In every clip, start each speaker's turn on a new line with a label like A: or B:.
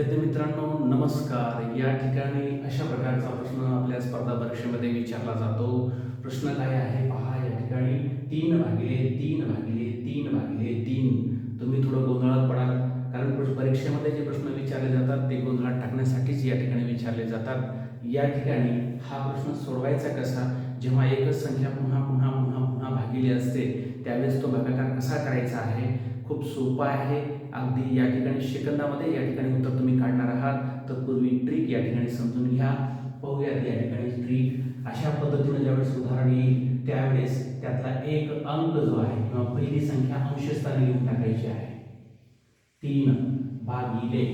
A: विद्यार्थी मित्रांनो नमस्कार. या ठिकाणी अशा प्रकारचा प्रश्न आपल्या स्पर्धा परीक्षेमध्ये विचारला जातो. प्रश्न काय आहे? पहा या ठिकाणी तीन भागिले तीन भागिले तीन भागिले तीन. तुम्ही थोडं गोंधळात पडाल कारण परीक्षेमध्ये जे प्रश्न विचारले जातात ते गोंधळात टाकण्यासाठीच या ठिकाणी विचारले जातात. या ठिकाणी हा प्रश्न सोडवायचा कसा? जेव्हा एकच संख्या पुन्हा पुन्हा पुन्हा पुन्हा भागिली असते त्यावेळेस तो भागाकार कसा करायचा आहे? खूप सोपा आहे. अगदी या ठिकाणी सेकंदामध्ये या ठिकाणी उत्तर तुम्ही काढणार आहात. तर पूर्वी ट्रिक या ठिकाणी समजून घ्या. पाहूयात या ठिकाणी ट्रिक. अशा पद्धतीनं ज्यावेळेस उदाहरण येईल त्यावेळेस त्यातला एक अंक जो आहे किंवा पहिली संख्या अंशस्थानी लिहून टाकायची आहे. तीन भागिले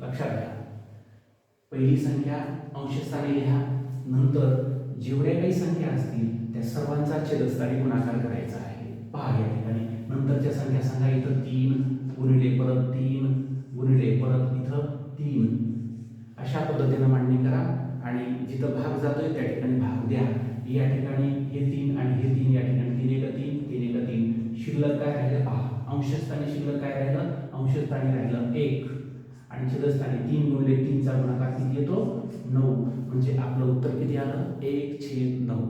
A: लक्षात घ्या. पहिली संख्या अंशस्थानी लिहा. नंतर जेवढ्या काही संख्या असतील त्या सर्वांचा छेदस्थानी गुणाकार करायचा आहे. पहा या ठिकाणी. नंतरच्या संख्या सांगा इथं तीन गुणिले परत तीन गुणिले परत इथं तीन. अशा पद्धतीनं मांडणी करा आणि जिथं भाग जातोय त्या ठिकाणी भाग द्या. या ठिकाणी हे तीन आणि हे तीन या ठिकाणी तीन एक तीन तीन एक तीन. शिल्लक काय राहिलं? पहा अंशस्थानी शिल्लक काय राहिलं? अंशस्थानी राहिलं एक. आणि छेदस्थानी तीन गुणिले तीनचा गुणाकार किती येतो नऊ. म्हणजे आपलं उत्तर किती आलं? एक छेद नऊ.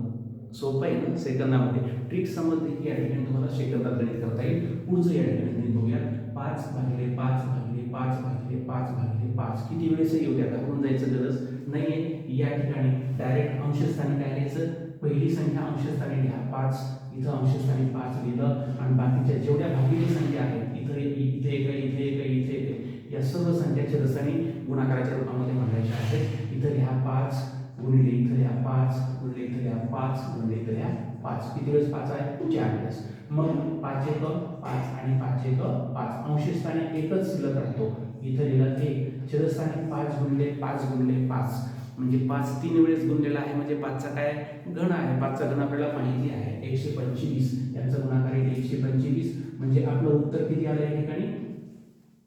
A: सोपं आहे ना? सेकंदामध्ये. ट्रिक समजते की या ठिकाणी तुम्हाला सेकंदात गणित करता येईल. पुढचं या ठिकाणी गणित बघूया. पाच भागिले पाच भागिले पाच भागिले पाच भागिले पाच. किती वेळेस येऊ द्या घालून जायचं गरज आहे या ठिकाणी डायरेक्ट अंशस्थानी काय लिहायचं? पहिली संख्या अंशस्थानी लिहा. पाच. इथं अंशस्थानी पाच लिहिलं. आणि बाकीच्या जेवढ्या भागिले संख्या आहेत इथं इथे एक इथे एक इथे एक. या सर्व संख्या छेदस्थानी गुणाकाराच्या रूपामध्ये मांडायच्या आहेत. इथं लिहा पाच गुणिले इथं लिहा पाच गुणिले इथं लिहा पाच गुणिले इथं लिहा पाच. किती वेळेस पाच आहे? चार वेळेस. मग पाच एक पाच आणि पाच एक पाच. अंशस्थानी एकच शिल्लक राहतो. इथं लिहिलं एक. छेदस्थानी पाच गुणले पाच गुणले पाच. म्हणजे पाच तीन वेळेस गुणलेला आहे म्हणजे पाचचा काय? घन आहे. पाचचा घन आपल्याला माहिती आहे. एकशे पंचवीस. याचा गुणाकार आहे एकशे पंचवीस. म्हणजे आपलं उत्तर किती आलं या ठिकाणी?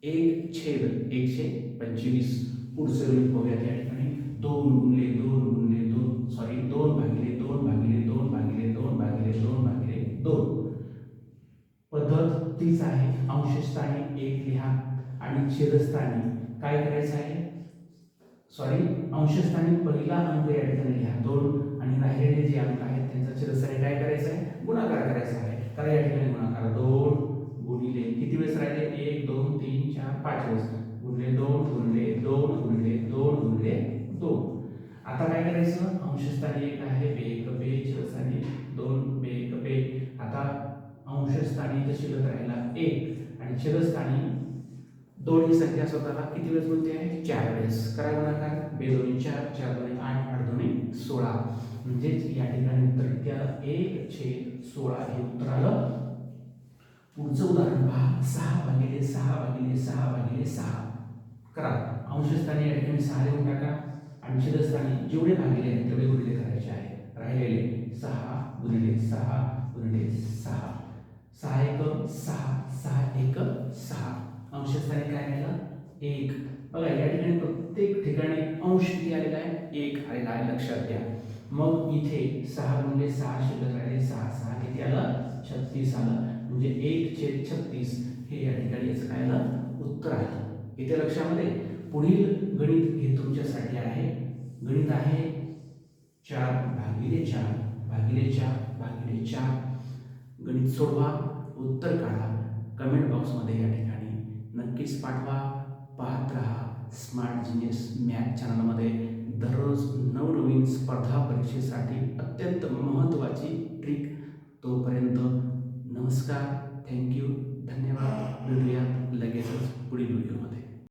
A: एक छेद एकशे पंचवीस. पुढचं गणित बघूया त्या ठिकाणी. दोन गुणले दोन गुणले दोन. सॉरी दोन भागिले दोन भागिले दोन भागिले दोन भागिले दोन भागिले दोन. पद्धत तीच आहे. अंशस्थानी एक लिहा आणि छेदस्थानी काय करायचं आहे? सॉरी अंशस्थानी पहिला अंक या ठिकाणी लिहा. दोन आणि राहिलेले जे अंक आहेत त्यांचा छेदस्थानी काय करायचं आहे? गुणाकार करायचा आहे. तो. आता काय करायचं? अंशस्थानी एक आहे बे एक बे छेदस्थानी दोन बे एक बे. आता अंशस्थानी जशी शिल्लक राहिला एक आणि छेदस्थानी दोन ही संख्या स्वतःला किती वेळेस बोलते? आहे चार वेळेस. करा गुणाकार बे दोन्ही चार चार दोन्ही आठ आठ दोन्ही सोळा. म्हणजेच या ठिकाणी उत्तर किती आलं एक छेद सोळा हे उत्तर आलं. पुढचं उदाहरण पहा. सहा भागिले सहा भागिले सहा भागिले सहा. करा. अंशस्थानी या ठिकाणी सहा लिहून टाका. आणि छेदस्थानी जेवढे भागिले आहेत तेवढे गुणिले करायचे आहे राहिलेले सहा गुणिले सहा गुणिले सहा. सहा एक सहा सहा एक सहा. अंशस्थानी काय राहिलं एक. बघा या ठिकाणी प्रत्येक ठिकाणी अंश किती आलेला आहे एक आलेला आहे लक्षात घ्या. मग इथे सहा गुणिले सहा शिल्लक राहिले. सहा सहा किती आलं? छत्तीस आलं. म्हणजे एक छेद छत्तीस हे या ठिकाणी याचं काय आलं? उत्तर आहे. इथे लक्षामध्ये? पुढील गणित हे तुमच्यासाठी आहे. गणित आहे चार भागिले चार भागिले चार भागिले चार. गणित सोडवा उत्तर काढा. कमेंट बॉक्समध्ये या ठिकाणी नक्कीच पाठवा. पाहत राहा स्मार्ट जिनियस मॅथ चॅनलमध्ये दररोज नवनवीन स्पर्धा परीक्षेसाठी अत्यंत महत्त्वाची ट्रिक तोपर्यंत नमस्कार थँक्यू धन्यवाद. भेटूया लगेचच पुढील व्हिडिओमध्ये